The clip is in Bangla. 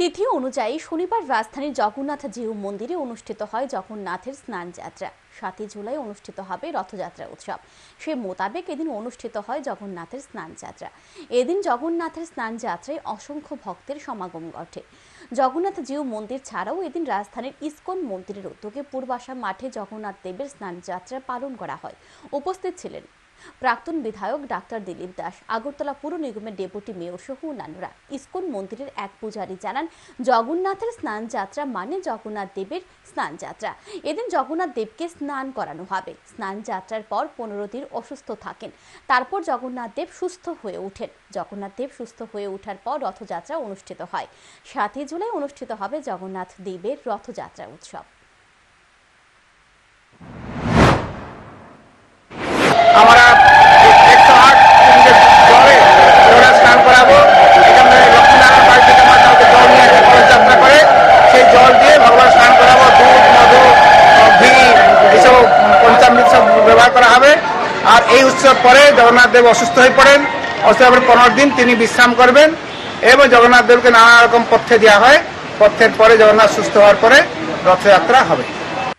তিথি অনুযায়ী শনিবার রাজধানীর জগন্নাথ জিউ মন্দিরে অনুষ্ঠিত হয় জগন্নাথের স্নান যাত্রা সাতই জুলাই অনুষ্ঠিত হবে রথযাত্রা উৎসব। সে মোতাবেক এদিন অনুষ্ঠিত হয় জগন্নাথের স্নান যাত্রা এদিন জগন্নাথের স্নান যাত্রায় অসংখ্য ভক্তের সমাগম ঘটে। জগন্নাথ জিউ মন্দির ছাড়াও এদিন রাজধানীর ইসকন মন্দিরের উদ্যোগে পূর্বাশা মাঠে জগন্নাথ দেবের স্নান যাত্রা পালন করা হয়। উপস্থিত ছিলেন প্রাক্তন বিধায়ক ডাক্তার দিলীপ দাস, আগরতলা পুর নিগমের ডেপুটি মেয়র সহ অন্যান্যরা। ইসকন মন্দিরের এক পূজারী জানান, জগন্নাথের স্নান যাত্রা মানে জগন্নাথ দেবের স্নান যাত্রা। এদিন জগন্নাথ দেবকে স্নান করানো হবে। স্নান যাত্রার পর পনেরো দিন অসুস্থ থাকেন। তারপর জগন্নাথ দেব সুস্থ হয়ে ওঠেন। জগন্নাথ দেব সুস্থ হয়ে ওঠার পর রথযাত্রা অনুষ্ঠিত হয়। সাতই জুলাই অনুষ্ঠিত হবে জগন্নাথ দেবের রথযাত্রা উৎসব। দিয়ে ভগবান স্নান করাবো দুধ মধু ঘি এসব পঞ্চামৃত সব ব্যবহার করা হবে। আর এই উৎসব পরে জগন্নাথ দেব অসুস্থ হয়ে পড়েন। অসুস্থ হয়ে পনেরো দিন তিনি বিশ্রাম করবেন এবং জগন্নাথ দেবকে নানা রকম পথ্যে দেওয়া হয়। পথ্যের পরে জগন্নাথ সুস্থ হওয়ার পরে রথযাত্রা হবে।